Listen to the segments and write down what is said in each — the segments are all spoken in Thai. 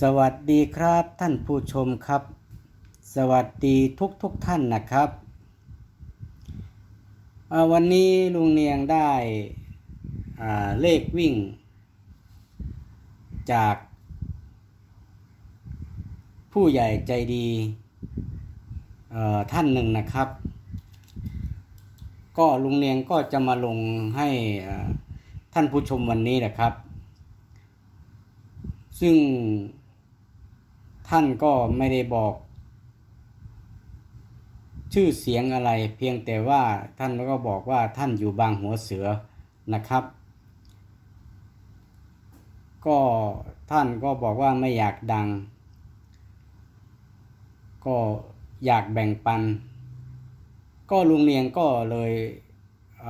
สวัสดีครับท่านผู้ชมครับ สวัสดีทุกทุกท่านนะครับวันนี้ลุงเนียงได้เลขวิ่ง จาก ผู้ใหญ่ใจดีท่านหนึ่งนะครับ ก็ลุงเนียงก็จะมาลงให้ท่านผู้ชมวันนี้แหละครับซึ่ง ท่านก็ไม่ได้บอก ชื่อเสียงอะไร เพียงแต่ว่าท่านก็บอกว่าท่านอยู่บางหัวเสือนะครับ ก็ท่านก็บอกว่าไม่อยากดัง ก็อยากแบ่งปัน ก็ลุงเนียงก็เลยเอ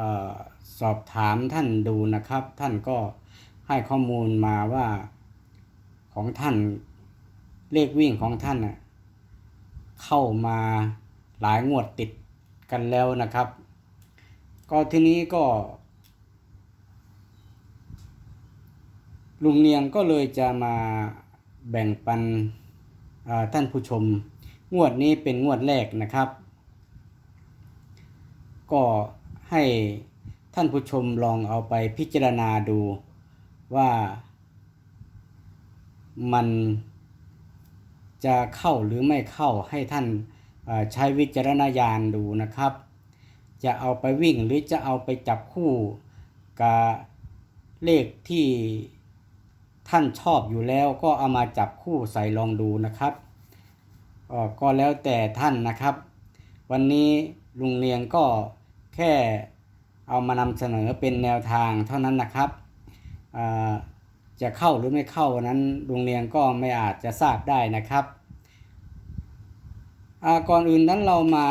สอบถามท่านดูนะครับ ท่านก็ให้ข้อมูลมาว่าของท่าน เลขวิ่งของท่านนะเข้ามาหลายงวดติดกันแล้วนะครับ ก็ทีนี้ก็ ลุงเนียงก็เลยจะมาแบ่งปันท่านผู้ชม งวดนี้เป็นงวดแรกนะครับ ก็ให้ท่านผู้ชมลองเอาไปพิจารณาดูว่ามัน จะเข้าหรือไม่เข้าให้ท่านใช้วิจารณญาณดูนะครับ จะเอาไปวิ่งหรือจะเอาไปจับคู่กับเลขที่ท่านชอบอยู่แล้วก็เอามาจับคู่ใส่ลองดูนะครับ ก็แล้วแต่ท่านนะครับ วันนี้ลุงเนียงก็แค่เอามานำเสนอเป็นแนวทางเท่านั้นนะครับ จะเข้าหรือไม่เข้านั้นลุงเนียงก็ไม่อาจจะทราบได้นะครับ ก่อนอื่นนั้นเรามา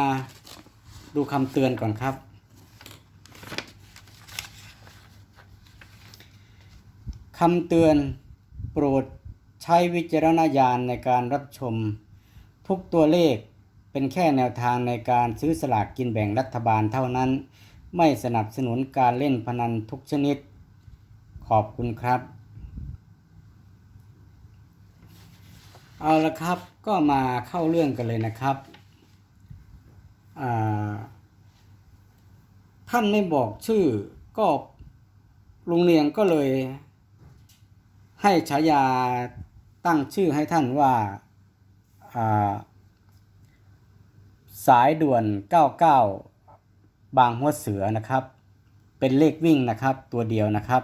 ดูคำเตือนก่อนครับ คำเตือนโปรดใช้วิจารณญาณในการรับชม ทุกตัวเลขเป็นแค่แนวทางในการซื้อสลากกินแบ่งรัฐบาลเท่านั้น ไม่สนับสนุนการเล่นพนันทุกชนิด ขอบคุณครับ เอาละครับก็มาเข้าเรื่องกันเลยนะครับท่านไม่บอกชื่อก็ลุงเลียงก็เลย ให้ฉายาตั้งชื่อให้ท่านว่าาสายด่วน 99 บางหัวเสือนะครับ เป็นเลขวิ่งนะครับตัวเดียวนะครับ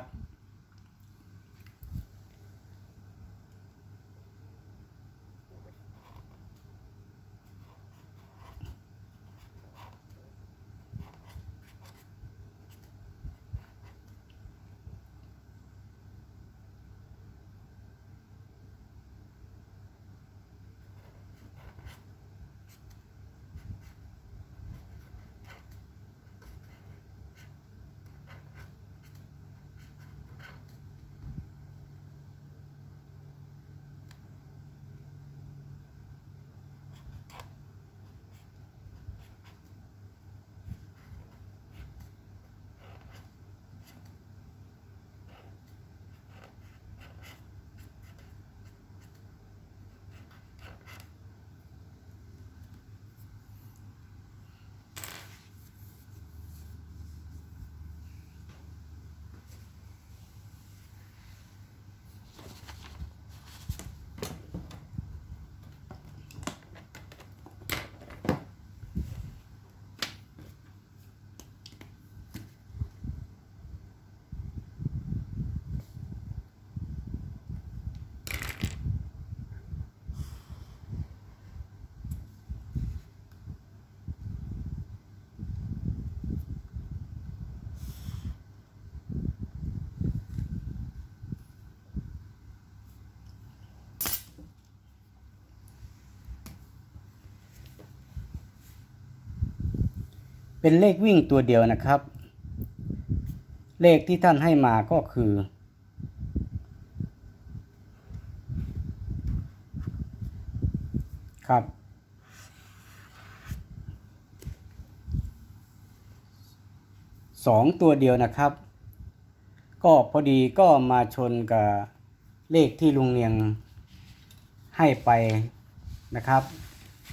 เป็นเลขวิ่งตัวเดียวนะครับ เลขที่ท่านให้มาก็คือครับสองตัวเดียวนะครับ ก็พอดีก็มาชนกับเลขที่ลุงเนียงให้ไปนะครับ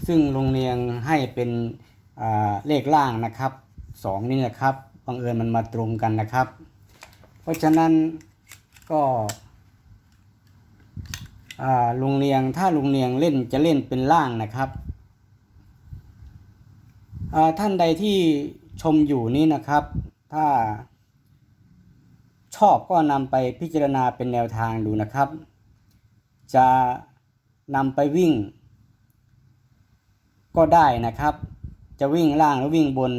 ซึ่งโรงเรียนให้เป็น เลขล่างนะครับสองนี่นะครับบังเอิญมันมาตรงกันนะครับ เพราะฉะนั้นก็ลุงเลียงถ้าลุงเลียงเล่นจะเล่นเป็นล่างนะครับท่านใดที่ชมอยู่นี้นะครับ ถ้าชอบก็นำไปพิจารณาเป็นแนวทางดูนะครับ จะนำไปวิ่ง ก็ได้นะครับ จะวิ่งล่างหรือวิ่งบน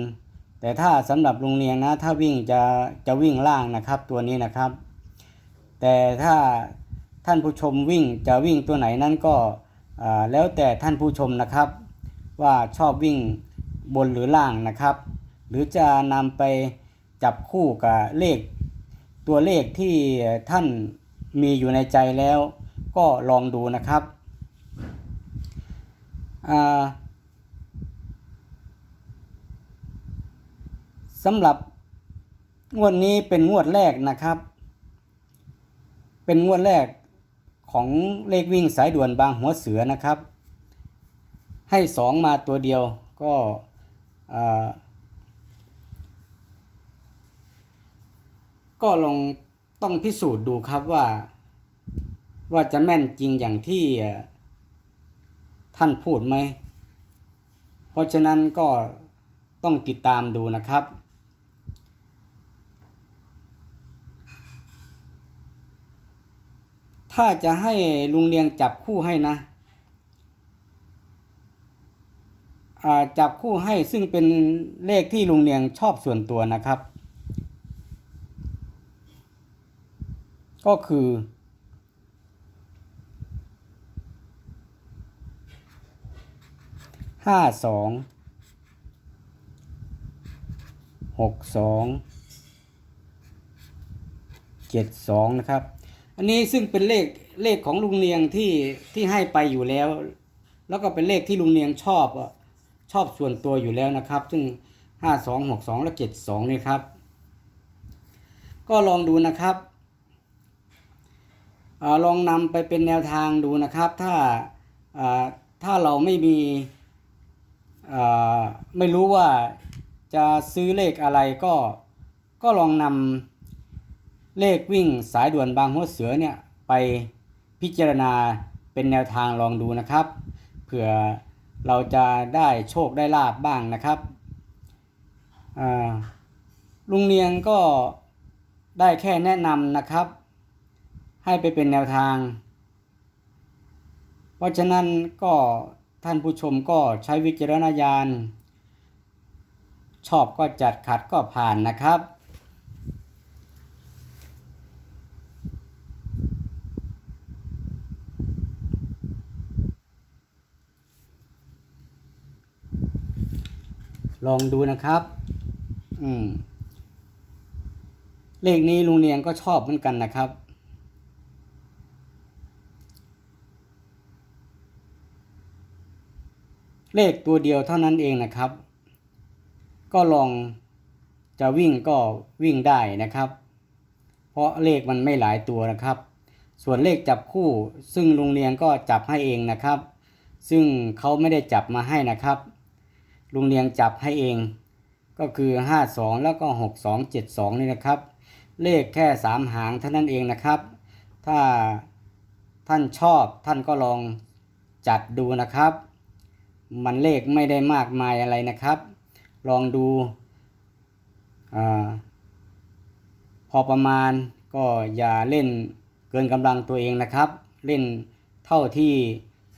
แต่ถ้าสำหรับลุงเนียงนะ ถ้าวิ่งจะจะวิ่งล่างนะครับตัวนี้นะครับ แต่ถ้าท่านผู้ชมวิ่งจะวิ่งตัวไหนนั้นก็แล้วแต่ท่านผู้ชมนะครับ ว่าชอบวิ่งบนหรือล่างนะครับ หรือจะนำไปจับคู่กับเลข ตัวเลขที่ท่านมีอยู่ในใจแล้ว ก็ลองดูนะครับอ่า สำหรับงวดนี้เป็นงวดแรกนะครับ เป็นงวดแรกของเลขวิ่งสายด่วนบางหัวเสือนะครับ ให้สองมาตัวเดียวก็ก็ลองต้องพิสูจน์ดูครับว่า ว่าจะแม่นจริงอย่างที่ท่านพูดไหม เพราะฉะนั้นก็ต้องติดตามดูนะครับ ถ้าจะให้ลุงเลียงจับคู่ให้นะจับคู่ให้ซึ่งเป็นเลขที่ลุงเลียงชอบส่วนตัวนะครับ ก็คือห้าสองหกสองเจ็ดสองนะครับ อันนี้ซึ่งเป็นเลขเลขของลุงเนียงที่ที่ให้ไปอยู่แล้ว แล้วก็เป็นเลขที่ลุงเนียงชอบชอบส่วนตัวอยู่แล้วนะครับ ซึ่งห้าสองหกสองและเจ็ดสองนี่ครับ ก็ลองดูนะครับอลองนำไปเป็นแนวทางดูนะครับ ถ้าถ้าเราไม่มีไม่รู้ว่าจะซื้อเลขอะไรก็ก็ลองนำ เลขวิ่งสายด่วนบางหัวเสือเนี่ยไปพิจารณาเป็นแนวทางลองดูนะครับ เผื่อเราจะได้โชคได้ลาบบ้างนะครับลุงเนียงก็ได้แค่แนะนำนะครับ ให้ไปเป็นแนวทาง เพราะฉะนั้นก็ท่านผู้ชมก็ใช้วิจารณญาณ ชอบก็จัดขัดก็ผ่านนะครับ ลองดูนะครับ อืม เลขนี้ลุงเนียงก็ชอบเหมือนกันนะครับ เลขตัวเดียวเท่านั้นเองนะครับ ก็ลองจะวิ่งก็วิ่งได้นะครับ เพราะเลขมันไม่หลายตัวนะครับ ส่วนเลขจับคู่ ซึ่งลุงเนียงก็จับให้เองนะครับ ซึ่งเขาไม่ได้จับมาให้นะครับ ลุงเนียงจับให้เอง ก็คือ 52 แล้วก็ 62 72 นี่นะครับ เลขแค่ 3 หางเท่านั้นเองนะครับ ถ้าท่านชอบท่านก็ลองจัดดูนะครับ มันเลขไม่ได้มากมายอะไรนะครับ ลองดูอพอประมาณก็อย่าเล่นเกินกำลังตัวเองนะครับ เล่นเท่าที่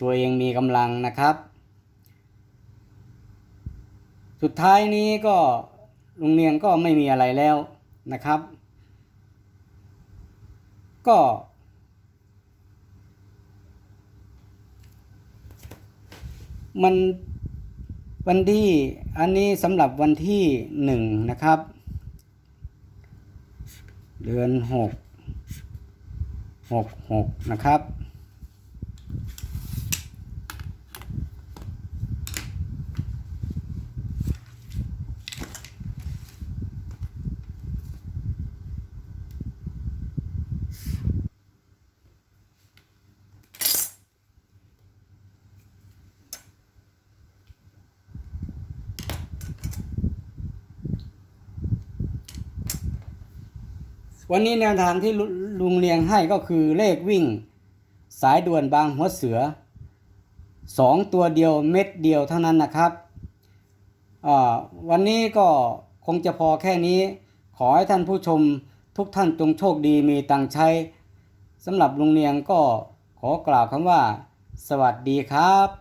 ตัวเองมีกำลังนะครับ สุดท้ายนี้ก็โรงเรียนก็ไม่มีอะไรแล้วนะครับ ก็ มันวันที่อันนี้สำหรับวันที่หนึ่งนะครับ เดือนหกหกหกนะครับ วันนี้แนวทางที่ลุงเรียงให้ก็คือเลขวิ่ง สายด่วนบางหัวเสือสองตัวเดียวเม็ดเดียวเท่านั้นนะครับวันนี้ก็คงจะพอแค่นี้ ขอให้ท่านผู้ชมทุกท่านจงโชคดีมีตังใช้สำหรับลุงเรียงก็ขอกล่าวคำว่า สวัสดีครับ